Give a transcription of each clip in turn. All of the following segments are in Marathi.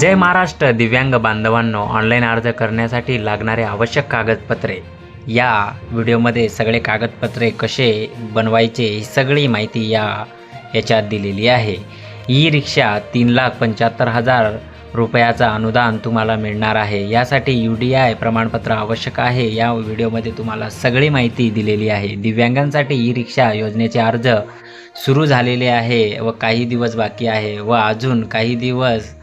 जय महाराष्ट्र दिव्यांग बांधवांनो. ऑनलाईन अर्ज करण्यासाठी लागणारे आवश्यक कागदपत्रे. या व्हिडिओमध्ये सगळे कागदपत्रे कसे बनवायचे ही सगळी माहिती या याच्यात दिलेली आहे. ई रिक्षा तीन लाख पंच्याहत्तर हजार रुपयाचा अनुदान तुम्हाला मिळणार आहे. यासाठी यू डी आय प्रमाणपत्र आवश्यक आहे. या व्हिडिओमध्ये तुम्हाला सगळी माहिती दिलेली आहे. दिव्यांगांसाठी ई रिक्षा योजनेचे अर्ज सुरू झालेले आहे व काही दिवस बाकी आहे व अजून काही दिवस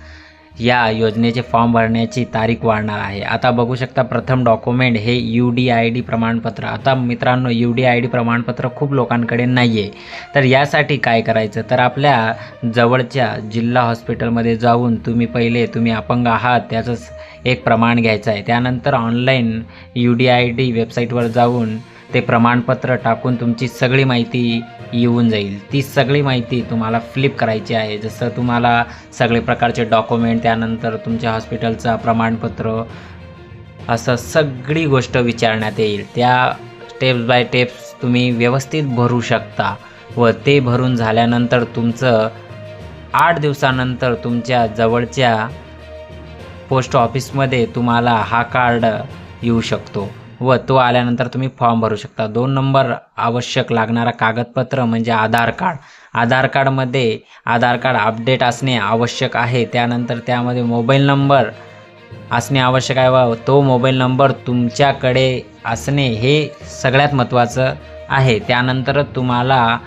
या योजनेचे फॉर्म भरण्याची तारीख वाढणार आहे. आता बघू शकता प्रथम डॉक्युमेंट हे यू डी आय डी प्रमाणपत्र. आता मित्रांनो यू डी आय डी प्रमाणपत्र खूप लोकांकडे नाही आहे तर यासाठी काय करायचं? तर आपल्या जवळच्या जिल्हा हॉस्पिटलमध्ये जाऊन तुम्ही पहिले तुम्ही अपंग आहात त्याचं एक प्रमाण घ्यायचं आहे. त्यानंतर online U D I D वेबसाईटवर जाऊन ते प्रमाणपत्र टाकून तुमची सगळी माहिती येऊन जाईल. ती सगळी माहिती तुम्हाला फ्लिप करायची आहे. जसं तुम्हाला सगळे प्रकारचे डॉक्युमेंट त्यानंतर तुमच्या हॉस्पिटलचं प्रमाणपत्र असं सगळी गोष्ट विचारण्यात येईल. त्या स्टेप्स बाय स्टेप्स तुम्ही व्यवस्थित भरू शकता व ते भरून झाल्यानंतर तुमचं आठ दिवसानंतर तुमच्या जवळच्या पोस्ट ऑफिसमध्ये तुम्हाला हा कार्ड येऊ शकतो. व तो आल्यानंतर तुम्ही फॉर्म भरू शकता. दोन नंबर आवश्यक लागणारा कागदपत्र म्हणजे आधार कार्ड. आधार कार्डमध्ये आधार कार्ड अपडेट असणे आवश्यक आहे. त्यानंतर त्यामध्ये मोबाईल नंबर असणे आवश्यक आहे व तो मोबाईल नंबर तुमच्याकडे असणे हे सगळ्यात महत्त्वाचं आहे. त्यानंतर तुम्हाला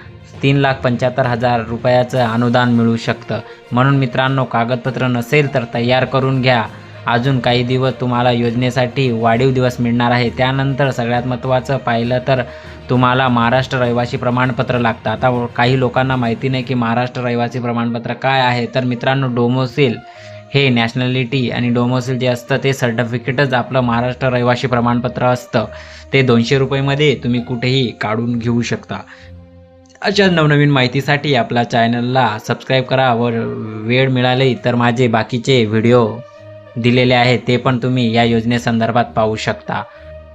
तीन लाख पंच्याहत्तर हजार रुपयाचं अनुदान मिळू शकतं. म्हणून मित्रांनो कागदपत्र नसेल तर तयार करून घ्या. अजून काही दिवस तुम्हाला योजनेसाठी वाढीव दिवस मिळणार आहे. त्यानंतर सगळ्यात महत्त्वाचं पाहिलं तर तुम्हाला महाराष्ट्र रहिवासी प्रमाणपत्र लागतं. आता काही लोकांना माहिती नाही की महाराष्ट्र रहिवासी प्रमाणपत्र काय आहे. तर मित्रांनो डोमोसिल हे नॅशनॅलिटी आणि डोमोसिल जे असतं ते सर्टिफिकेटच आपलं महाराष्ट्र रहिवासी प्रमाणपत्र असतं. ते दोनशे रुपयेमध्ये तुम्ही कुठेही काढून घेऊ शकता. अशा नवनवीन माहितीसाठी आपल्या चॅनलला सबस्क्राईब करा व वेळ मिळाली तर माझे बाकीचे व्हिडिओ दिलेले आहेत ते पण तुम्ही या योजनेसंदर्भात पाहू शकता.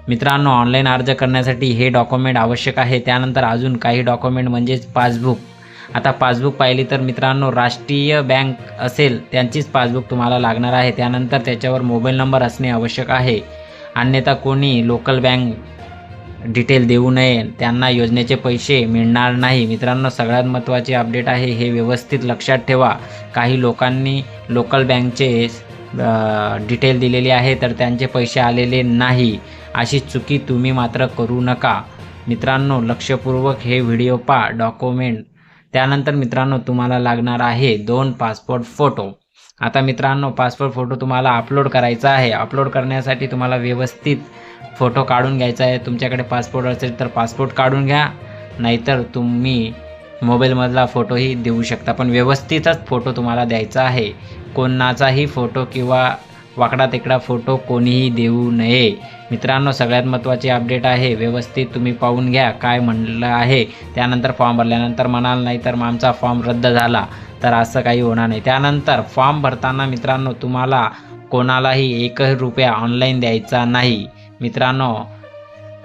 मित्रांनो ऑनलाईन अर्ज करण्यासाठी हे डॉक्युमेंट आवश्यक आहे. त्यानंतर अजून काही डॉक्युमेंट म्हणजेच पासबुक. आता पासबुक पाहिली तर मित्रांनो राष्ट्रीय बँक असेल त्यांचीच पासबुक तुम्हाला लागणार आहे. त्यानंतर त्याच्यावर मोबाईल नंबर असणे आवश्यक आहे. अन्यथा कोणी लोकल बँक डिटेल देऊ नये त्यांना योजनेचे पैसे मिळणार नाही. मित्रांनो सगळ्यात महत्त्वाचे अपडेट आहे हे व्यवस्थित लक्षात ठेवा. काही लोकांनी लोकल बँकचे डिटेल दिलेली आहे तर त्यांचे पैसे आलेले नाही. अशी चुकी तुम्ही मात्र करू नका. मित्रांनो लक्षपूर्वक हे व्हिडिओ पा डॉक्युमेंट त्यानंतर मित्रांनो तुम्हाला लागणार आहे दोन पासपोर्ट फोटो आता मित्रांनो पासपोर्ट फोटो तुम्हाला अपलोड करायचा आहे. अपलोड करण्यासाठी तुम्हाला व्यवस्थित फोटो काढून घ्यायचा आहे. तुमच्याकडे पासपोर्ट असेल तर पासपोर्ट काढून घ्या. नाहीतर तुम्ही मोबाईलमधला फोटोही देऊ शकता. पण व्यवस्थितच फोटो तुम्हाला द्यायचा आहे. कोणाचाही फोटो किंवा वाकडा तिकडा फोटो कोणीही देऊ नये. मित्रांनो सगळ्यात महत्त्वाची अपडेट आहे. व्यवस्थित तुम्ही पाहून घ्या काय म्हणलं आहे. त्यानंतर फॉर्म भरल्यानंतर म्हणाल नाही तर मग आमचा फॉर्म रद्द झाला. तर असं काही होणार नाही. त्यानंतर फॉर्म भरताना मित्रांनो तुम्हाला कोणालाही एकही रुपया ऑनलाईन द्यायचा नाही. मित्रांनो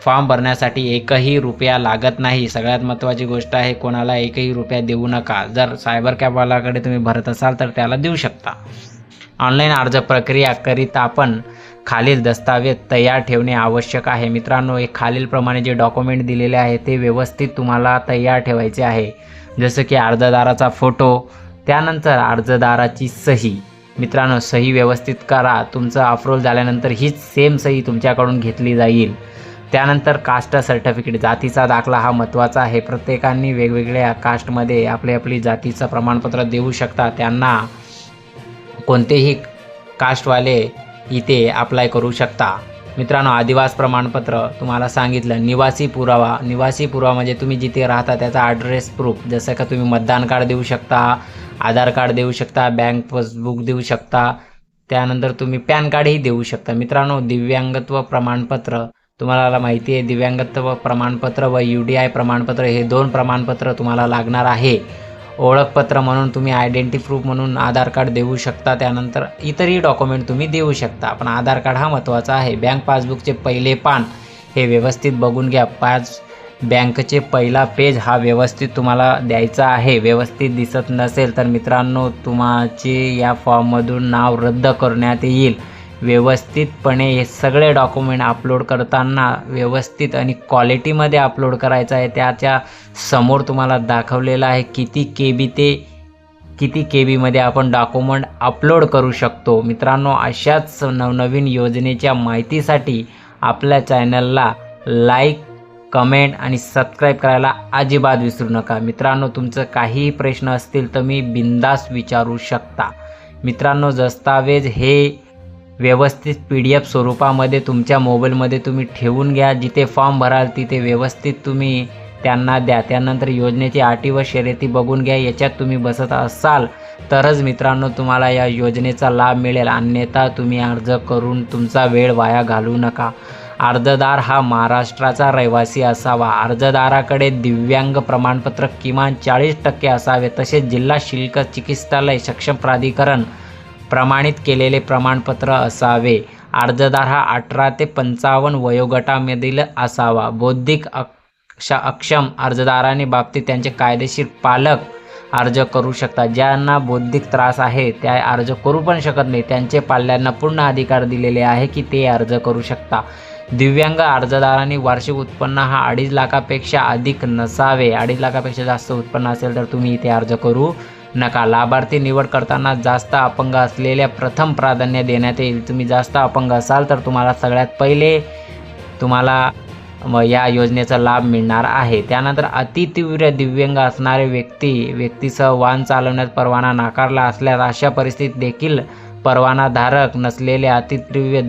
फॉर्म भरण्यासाठी एकही रुपया लागत नाही. सगळ्यात महत्त्वाची गोष्ट आहे कोणाला एकही रुपया देऊ नका. जर सायबर कॅबवालाकडे तुम्ही भरत असाल तर त्याला देऊ शकता. ऑनलाईन अर्ज प्रक्रिया करीत आपण खालील दस्तावेज तयार ठेवणे आवश्यक आहे. मित्रांनो हे खालीलप्रमाणे जे डॉक्युमेंट दिलेले आहे ते व्यवस्थित तुम्हाला तयार ठेवायचे आहे. जसं की अर्जदाराचा फोटो त्यानंतर अर्जदाराची सही. मित्रांनो सही व्यवस्थित करा. तुमचं अप्रूव्हल झाल्यानंतर हीच सेम सही तुमच्याकडून घेतली जाईल. त्यानंतर कास्ट सर्टिफिकेट जातीचा दाखला हा महत्त्वाचा आहे. प्रत्येकांनी वेगवेगळ्या कास्टमध्ये आपली आपली जातीचं प्रमाणपत्र देऊ शकता. त्यांना कोणतेही कास्टवाले इथे अप्लाय करू शकता. मित्रांनो आदिवास प्रमाणपत्र तुम्हाला सांगितलं. निवासी पुरावा. निवासी पुरावा म्हणजे तुम्ही जिथे राहता त्याचा ॲड्रेस प्रूफ जसं का तुम्ही मतदान कार्ड देऊ शकता आधार कार्ड देऊ शकता बँक पासबुक देऊ शकता. त्यानंतर तुम्ही पॅन कार्डही देऊ शकता. मित्रांनो दिव्यांगत्व प्रमाणपत्र तुम्हाला माहिती आहे दिव्यांगत्व प्रमाणपत्र व यू डी आय प्रमाणपत्र हे दोन प्रमाणपत्र तुम्हाला लागणार आहे. ओळखपत्र म्हणून तुम्ही आयडेंटी प्रूफ म्हणून आधार कार्ड देऊ शकता त्यानंतर इतरही डॉक्युमेंट तुम्ही देऊ शकता. पण आधार कार्ड हा महत्त्वाचा आहे. बँक पासबुकचे पहिले पान हे व्यवस्थित बघून घ्या. पाच बँकचे पहिला पेज हा व्यवस्थित तुम्हाला द्यायचा आहे. व्यवस्थित दिसत नसेल तर मित्रांनो तुमचे या फॉर्ममधून नाव रद्द करण्यात येईल. व्यवस्थितपणे हे सगळे डॉक्युमेंट अपलोड करताना व्यवस्थित आणि क्वालिटीमध्ये अपलोड करायचं आहे. त्याच्यासमोर तुम्हाला दाखवलेलं आहे किती के बी ते किती के बीमध्ये आपण डॉक्युमेंट अपलोड करू शकतो. मित्रांनो अशाच नवनवीन योजनेच्या माहितीसाठी आपल्या चॅनलला लाईक कमेंट आणि सबस्क्राईब करायला अजिबात विसरू नका. मित्रांनो तुमचं काहीही प्रश्न असतील तर मी बिंदास विचारू शकता. मित्रांनो दस्तावेज हे व्यवस्थित पी डी एफ स्वरूपामध्ये तुमच्या मोबाईलमध्ये तुम्ही ठेवून घ्या. जिथे फॉर्म भराल तिथे व्यवस्थित तुम्ही त्यांना द्या. त्यानंतर योजनेची अटी व शर्यती बघून घ्या. याच्यात तुम्ही बसत असाल तरच मित्रांनो तुम्हाला या योजनेचा लाभ मिळेल. अन्यथा तुम्ही अर्ज करून तुमचा वेळ वाया घालवू नका. अर्जदार हा महाराष्ट्राचा रहिवासी असावा. अर्जदाराकडे दिव्यांग प्रमाणपत्र किमान चाळीस टक्के असावे. तसेच जिल्हा शुल्क चिकित्सालय सक्षम प्राधिकरण प्रमाणित केलेले प्रमाणपत्र असावे. अर्जदार हा अठरा ते पंचावन्न वयोगटामधील असावा. बौद्धिक अक्ष अक्षम अर्जदाराने बाबतीत त्यांचे कायदेशीर पालक अर्ज करू शकतात. ज्यांना बौद्धिक त्रास आहे त्या अर्ज करू पण शकत नाही. त्यांचे पाल्यांना पूर्ण अधिकार दिलेले आहे की ते अर्ज करू शकता. दिव्यांग अर्जदारांनी वार्षिक उत्पन्न हा अडीच लाखापेक्षा अधिक नसावे. अडीच लाखापेक्षा जास्त उत्पन्न असेल तर तुम्ही इथे अर्ज करू नका. लाभार्थी निवड करताना जास्त अपंग असलेल्या प्रथम प्राधान्य देण्यात येईल तुम्ही जास्त अपंग असाल तर तुम्हाला सगळ्यात पहिले तुम्हाला या योजनेचा लाभ मिळणार आहे. त्यानंतर अतितीव्र दिव्यांग असणारे व्यक्ती व्यक्तीसह वाहन चालवण्यात परवाना नाकारला असल्यास अशा परिस्थितीत देखील परवानाधारक नसलेले अतितीव्र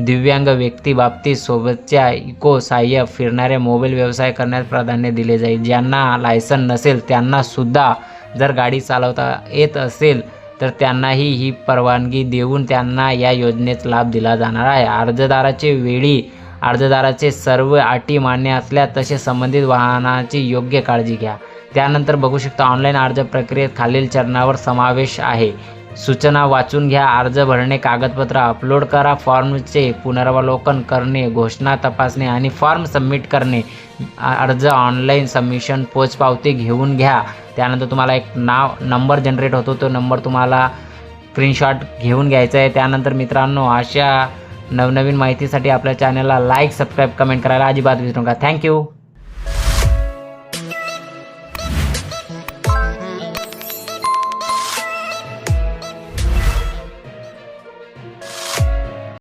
दिव्यांग व्यक्ती बाबतीत सोबतच्या इको सहाय्य फिरणारे मोबाईल व्यवसाय करण्यास प्राधान्य दिले जाईल. ज्यांना लायसन नसेल त्यांनासुद्धा जर गाडी चालवता येत असेल तर त्यांनाही ही परवानगी देऊन त्यांना या योजनेत लाभ दिला जाणार आहे. अर्जदाराचे वेळी अर्जदाराचे सर्व अटी मान्य असल्या तसे संबंधित वाहनाची योग्य काळजी घ्या. त्यानंतर बघू शकता ऑनलाईन अर्ज प्रक्रियेत खालील चरणावर समावेश आहे. सूचना वाचून घ्या अर्ज भरणे कागदपत्र अपलोड करा फॉर्मचे पुनरावलोकन करणे घोषणा तपासणे आणि फॉर्म सबमिट करणे अर्ज ऑनलाईन सबमिशन पोचपावती घेऊन घ्या. त्यानंतर तुम्हाला एक नाव नंबर जनरेट होतो. तो नंबर तुम्हाला स्क्रीनशॉट घेऊन घ्यायचा आहे. त्यानंतर मित्रांनो अशा नवनवीन माहितीसाठी आपल्या चॅनलला लाईक सबस्क्राईब कमेंट करायला अजिबात विसरू नका. थँक्यू